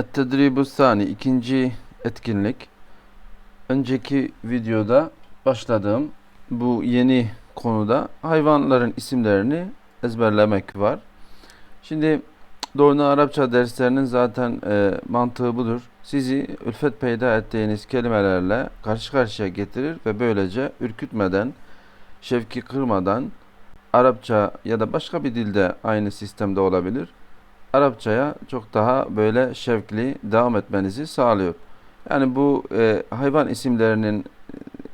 Et-Tedribu Sani ikinci etkinlik. Önceki videoda başladığım bu yeni konuda hayvanların isimlerini ezberlemek var. Şimdi Doğru Arapça derslerinin zaten e, mantığı budur. Sizi ülfet peyda ettiğiniz kelimelerle karşı karşıya getirir ve böylece ürkütmeden, şevki kırmadan Arapça ya da başka bir dilde aynı sistemde olabilir. Arapçaya çok daha böyle şevkli devam etmenizi sağlıyor. Yani bu e, hayvan isimlerinin e,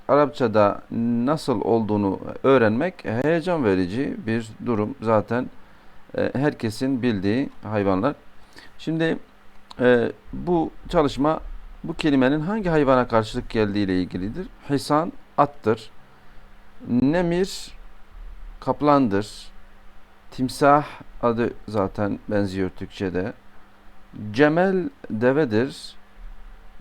Arapçada nasıl olduğunu öğrenmek heyecan verici bir durum. Zaten e, herkesin bildiği hayvanlar. Şimdi e, bu çalışma bu kelimenin hangi hayvana karşılık geldiği ile ilgilidir. Hisan attır. Nemir kaplandır. Timsah adı zaten benziyor Türkçe'de. Cemel devedir.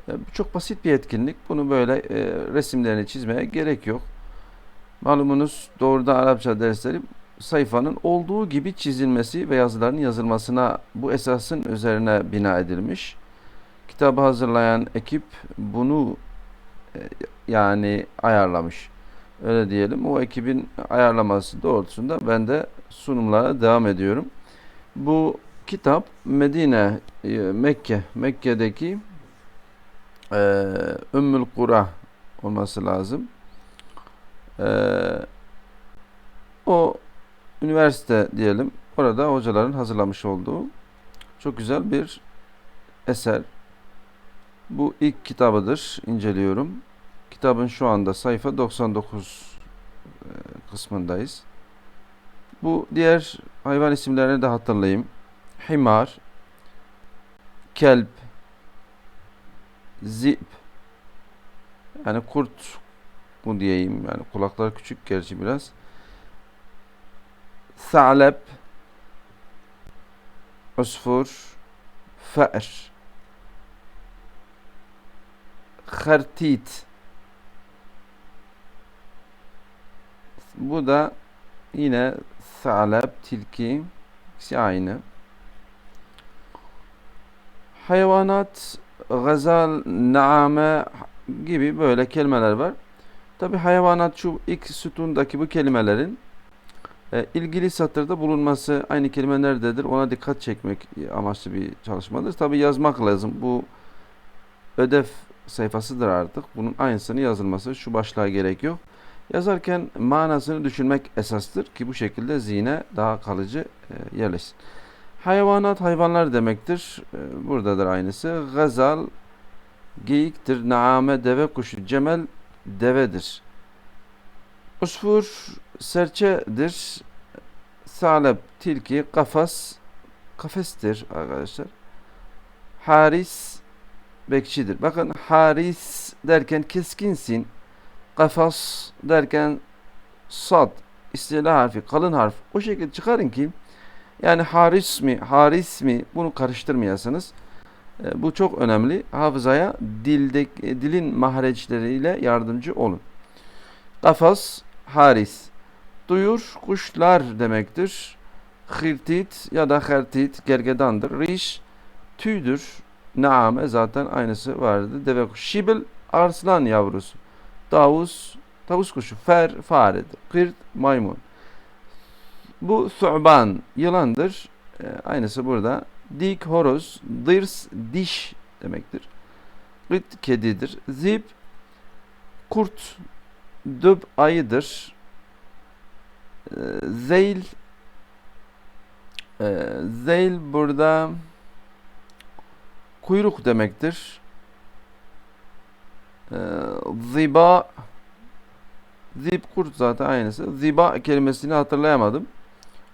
E, çok basit bir etkinlik. Bunu böyle e, resimlerini çizmeye gerek yok. Malumunuz doğrudan Arapça dersleri sayfanın olduğu gibi çizilmesi ve yazıların yazılmasına bu esasın üzerine bina edilmiş. Kitabı hazırlayan ekip bunu e, yani ayarlamış. Öyle diyelim. O ekibin ayarlaması doğrultusunda ben de sunumlara devam ediyorum. Bu kitap Medine, e, Mekke, Mekke'deki e, Ümmül Kura olması lazım. E, o üniversite diyelim. Orada hocaların hazırlamış olduğu çok güzel bir eser. Bu ilk kitabıdır. inceliyorum. Kitabın şu anda sayfa 99 e, kısmındayız. Bu diğer hayvan isimlerini de hatırlayayım. Himar, kelp, zip, yani kurt bu diyeyim yani kulaklar küçük gerçi biraz. Sa'leb, usfur, fe'r, hartit. Bu da yine sa'leb, tilki, ikisi aynı. Hayvanat, gazal, naame gibi böyle kelimeler var. Tabi hayvanat şu ilk sütundaki bu kelimelerin e, ilgili satırda bulunması aynı kelime nerededir ona dikkat çekmek amaçlı bir çalışmadır. Tabi yazmak lazım. Bu ödev sayfasıdır artık. Bunun aynısını yazılması şu başlığa gerek yok. Yazarken manasını düşünmek esastır ki bu şekilde zihne daha kalıcı e, yerleşsin. Hayvanat hayvanlar demektir. E, buradadır aynısı. Gazal geyiktir. Naame deve kuşu. Cemel devedir. Usfur serçedir. Salep tilki. Kafas kafestir arkadaşlar. Haris bekçidir. Bakın haris derken keskinsin. Kafas derken sad istila harfi, kalın harf. O şekilde çıkarın ki yani haris mi, haris mi bunu karıştırmayasınız. E, bu çok önemli. Hafızaya dilde, dilin mahreçleriyle yardımcı olun. Kafas, haris. Duyur, kuşlar demektir. Hirtit ya da hertit gergedandır. Riş, tüydür. Naame zaten aynısı vardı. Deve kuşu. Şibil, arslan yavrusu. Tavus, tavus kuşu. Fer, faredir. Kırt, maymun. Bu su'ban, yılandır. E, aynısı burada. Dik, horoz. Dırs, diş demektir. Gıt, kedidir. Zip, kurt. Düb, ayıdır. E, zeyl, e, zeyl burada kuyruk demektir. E, ziba, zip kurt zaten aynısı. Ziba kelimesini hatırlayamadım.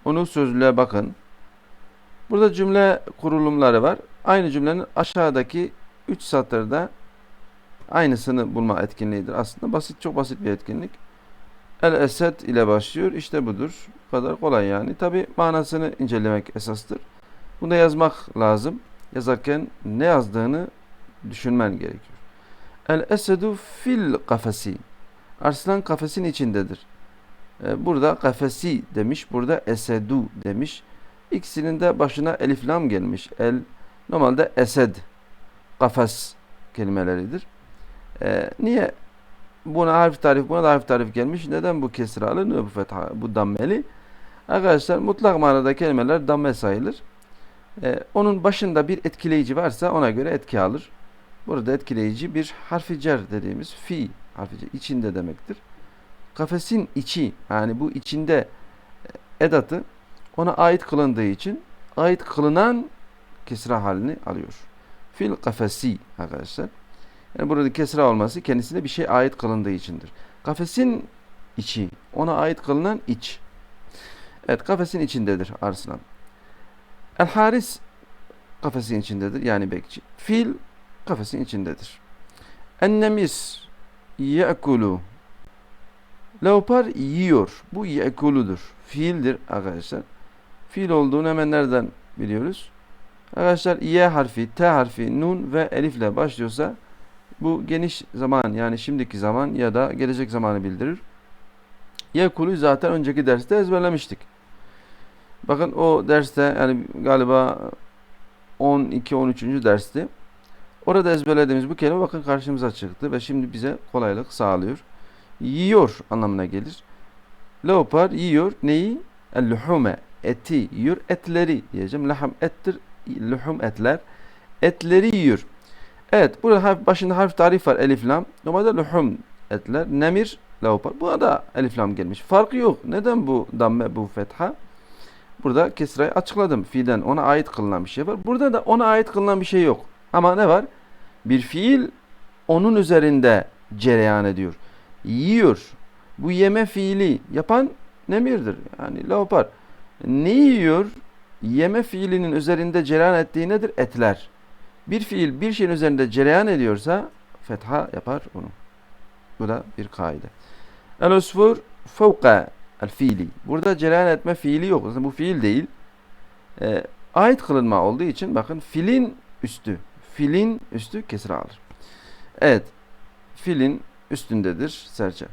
Onu sözlüğe bakın. Burada cümle kurulumları var. Aynı cümlenin aşağıdaki 3 satırda aynısını bulma etkinliğidir. Aslında basit, çok basit bir etkinlik. El Esed ile başlıyor. İşte budur. Bu kadar kolay yani. Tabi manasını incelemek esastır. Bunu da yazmak lazım. Yazarken ne yazdığını düşünmen gerekiyor. El Esedu fil kafesi. Arslan kafesin içindedir. Ee, burada kafesi demiş. Burada esedu demiş. İkisinin de başına elif lam gelmiş. El normalde esed kafes kelimeleridir. Ee, niye buna harf tarif buna da harf tarif gelmiş? Neden bu kesralı, ne bu fetha, bu dammeli? Arkadaşlar mutlak manada kelimeler damme sayılır. Ee, onun başında bir etkileyici varsa ona göre etki alır. Burada etkileyici bir harfi cer dediğimiz fi harfi cer içinde demektir. Kafesin içi yani bu içinde e, edatı ona ait kılındığı için ait kılınan kesra halini alıyor. Fil kafesi arkadaşlar. Yani burada kesra olması kendisine bir şey ait kılındığı içindir. Kafesin içi ona ait kılınan iç. Evet kafesin içindedir arslan. El haris kafesin içindedir yani bekçi. Fil kafesin içindedir. Ennemis ye'kulu Leopar yiyor. Bu ye'kuludur. Fiildir arkadaşlar. Fiil olduğunu hemen nereden biliyoruz? Arkadaşlar Y harfi, T harfi, Nun ve Elifle başlıyorsa bu geniş zaman yani şimdiki zaman ya da gelecek zamanı bildirir. Yekulu zaten önceki derste ezberlemiştik. Bakın o derste yani galiba 12-13. dersti. Orada ezberlediğimiz bu kelime bakın karşımıza çıktı ve şimdi bize kolaylık sağlıyor. Yiyor anlamına gelir. Leopar yiyor neyi? El-luhume eti yiyor. Etleri diyeceğim. Laham ettir. Luhum etler. Etleri yiyor. Evet burada harf, başında harf tarif var elif lam. Normalde luhum etler. Nemir leopar. Buna da elif lam gelmiş. Farkı yok. Neden bu damme bu fetha? Burada kesrayı açıkladım. Fiilden ona ait kılınan bir şey var. Burada da ona ait kılınan bir şey yok. Ama ne var? Bir fiil onun üzerinde cereyan ediyor. Yiyor. Bu yeme fiili yapan nemirdir. Yani leopar. Ne yiyor? Yeme fiilinin üzerinde cereyan ettiği nedir? Etler. Bir fiil bir şeyin üzerinde cereyan ediyorsa fetha yapar onu. Bu da bir kaide. El usfur fevka el fiili. Burada cereyan etme fiili yok. Zaten bu fiil değil. E, ait kılınma olduğu için bakın filin üstü. Filin üstü kesra alır. Evet. Filin üstündedir serçe.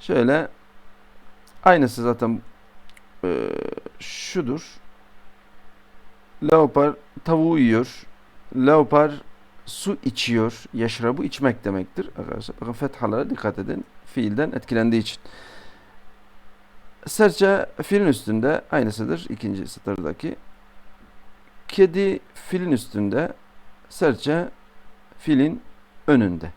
Şöyle aynısı zaten e, şudur. Leopar tavuğu yiyor. Leopar su içiyor. Yaşrabu içmek demektir. Arkadaşlar bakın fethalara dikkat edin. Fiilden etkilendiği için. Serçe filin üstünde aynısıdır. ikinci satırdaki. Kedi filin üstünde. Serçe filin önünde.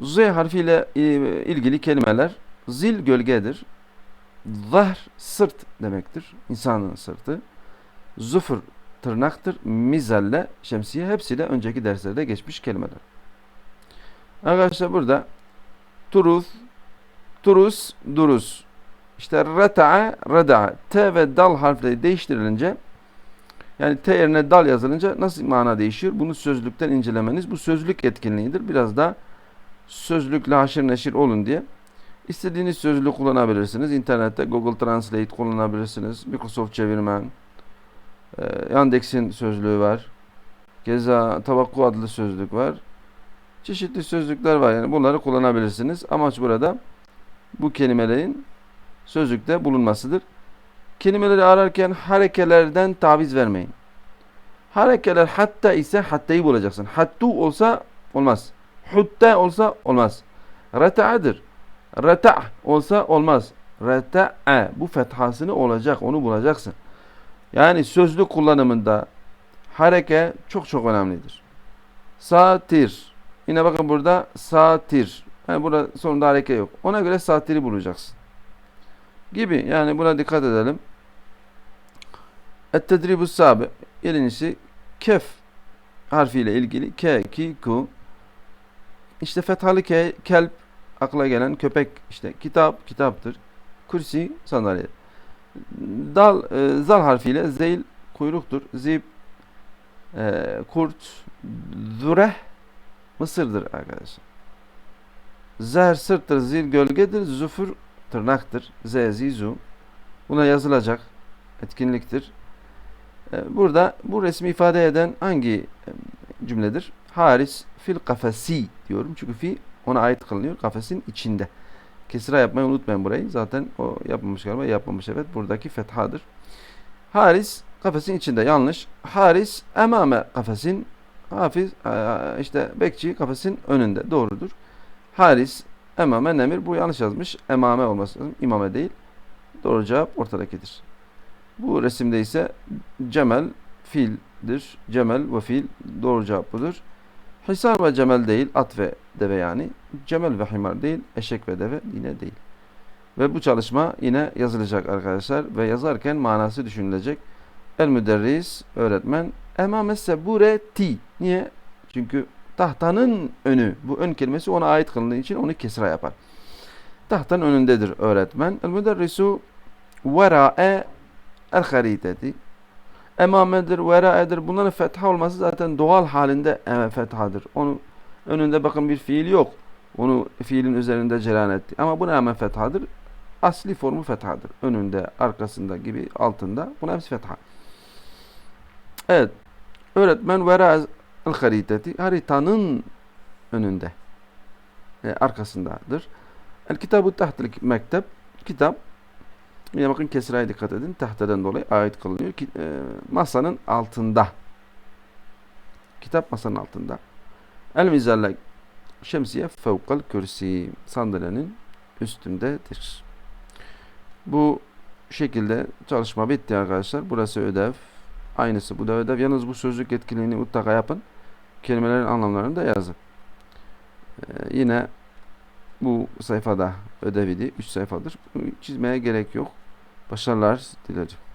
Z harfiyle ilgili kelimeler zil gölgedir. Zahr sırt demektir. İnsanın sırtı. Zufur tırnaktır. Mizalle şemsiye hepsi de önceki derslerde geçmiş kelimeler. Arkadaşlar burada turuz, turus, durus. İşte rata'a, rada'a. T ve dal harfleri değiştirilince yani T yerine dal yazılınca nasıl mana değişiyor? Bunu sözlükten incelemeniz bu sözlük etkinliğidir. Biraz daha sözlükle haşır neşir olun diye. İstediğiniz sözlüğü kullanabilirsiniz. İnternette Google Translate kullanabilirsiniz. Microsoft çevirmen. E, Yandex'in sözlüğü var. Keza Tabakku adlı sözlük var. Çeşitli sözlükler var. Yani bunları kullanabilirsiniz. Amaç burada bu kelimelerin sözlükte bulunmasıdır. Kelimeleri ararken harekelerden taviz vermeyin. Harekeler hatta ise hattayı bulacaksın. Hattu olsa olmaz. Hutta olsa olmaz. Reta'dır. Reta' olsa olmaz. Reta'a bu fethasını olacak onu bulacaksın. Yani sözlü kullanımında hareke çok çok önemlidir. Satir. Yine bakın burada satir. Yani burada sonunda hareke yok. Ona göre satiri bulacaksın. Gibi. Yani buna dikkat edelim. Et-tedribu sabi. Birincisi kef harfiyle ilgili ke, ki, ku. İşte fethalı ke, kelp akla gelen köpek işte kitap kitaptır. Kursi sandalye. Dal e, zal harfiyle zeyl kuyruktur. Zib e, kurt zureh mısırdır arkadaşlar. Zer sırttır, zil gölgedir, zufur tırnaktır. Z, zizu. Buna yazılacak etkinliktir. E, burada bu resmi ifade eden hangi e, cümledir? Haris fil kafesi diyorum. Çünkü fi ona ait kılınıyor. Kafesin içinde. Kesra yapmayı unutmayın burayı. Zaten o yapmamış galiba. Yapmamış evet. Buradaki fethadır. Haris kafesin içinde yanlış. Haris emame kafesin hafiz eee, işte bekçi kafesin önünde doğrudur. Haris emame nemir bu yanlış yazmış. Emame olması lazım. İmame değil. Doğru cevap ortadakidir. Bu resimde ise cemel fiildir. Cemel ve fiil doğru cevap budur. Hisar ve cemel değil, at ve deve yani. Cemel ve himar değil, eşek ve deve yine değil. Ve bu çalışma yine yazılacak arkadaşlar ve yazarken manası düşünülecek. El müderris, öğretmen, emame sebureti. Niye? Çünkü tahtanın önü, bu ön kelimesi ona ait kılındığı için onu kesra yapar. Tahtanın önündedir öğretmen. El müderrisu vera'e el hariteti. Emamedir, vera'edir. Bunların fetha olması zaten doğal halinde e, fethadır. Onun önünde bakın bir fiil yok. Onu fiilin üzerinde cereyan etti. Ama buna hemen fethadır. Asli formu fethadır. Önünde, arkasında gibi, altında. Buna hepsi fetha. Evet. Öğretmen vera el hariteti. Haritanın önünde. E, arkasındadır. El kitabu tahtil mektep. Kitap. Yine bakın kesraya dikkat edin. Tahtadan dolayı ait kılınıyor. Ki, e, masanın altında. Kitap masanın altında. El mizalle şemsiye fevkal kürsi. Sandalyenin üstündedir. Bu şekilde çalışma bitti arkadaşlar. Burası ödev. Aynısı bu da ödev. Yalnız bu sözlük etkinliğini mutlaka yapın. Kelimelerin anlamlarını da yazın. Ee, yine bu sayfada ödev idi. 3 sayfadır. Çizmeye gerek yok. Başarılar dilerim.